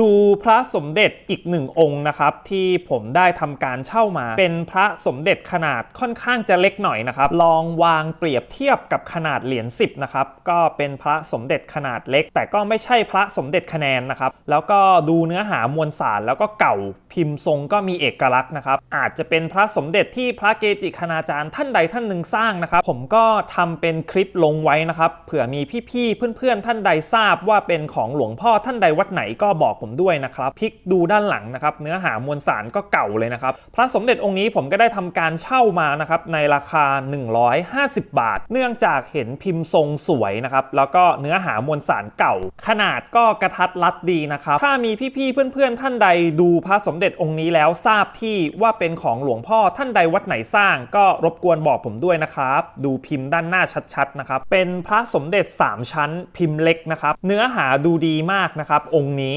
ดูพระสมเด็จอีกหนึ่งองค์นะครับ ที่ผมได้ทำการเช่ามา เป็นพระสมเด็จขนาดค่อนข้างจะเล็กหน่อยนะครับ ลองวางเปรียบเทียบกับขนาดเหรียญ10นะครับก็เป็นพระสมเด็จขนาดเล็ก แต่ก็ไม่ใช่พระสมเด็จคะแนนนะครับ แล้วก็ดูเนื้อหามวลสารแล้วก็เก่าพิมพ์ทรงก็มีเอกลักษณ์นะครับ อาจจะเป็นพระสมเด็จที่พระเกจิคณาจารย์ท่านใดท่านหนึ่งสร้างนะครับ ผมก็ทำเป็นคลิปลงไว้นะครับเผื่อมีพี่ๆเพื่อนๆท่านใดทราบว่าเป็นของหลวงพ่อท่านใดวัดไหนก็บอกผมด้วยนะครับพลิกดูด้านหลังนะครับเนื้อหามวลสารก็เก่าเลยนะครับพระสมเด็จองค์นี้ผมก็ได้ทำการเช่ามานะครับในราคา 150 บาท เนื่องจากเห็นพิมพ์ทรงสวยนะครับแล้วก็เนื้อหามวลสารเก่า ขนาดก็กระทัดรัดดีนะครับถ้ามีพี่ๆเพื่อนๆ ท่านใดดูพระสมเด็จองค์นี้แล้วทราบที่ว่าเป็นของหลวงพ่อท่านใดวัดไหนสร้าง ก็รบกวนบอกผมด้วยนะครับดูพิมพ์ด้านหน้าชัดๆนะครับเป็นพระสมเด็จ 3 ชั้นพิมพ์เล็กนะครับเนื้อหาดูดีมากนะครับองค์นี้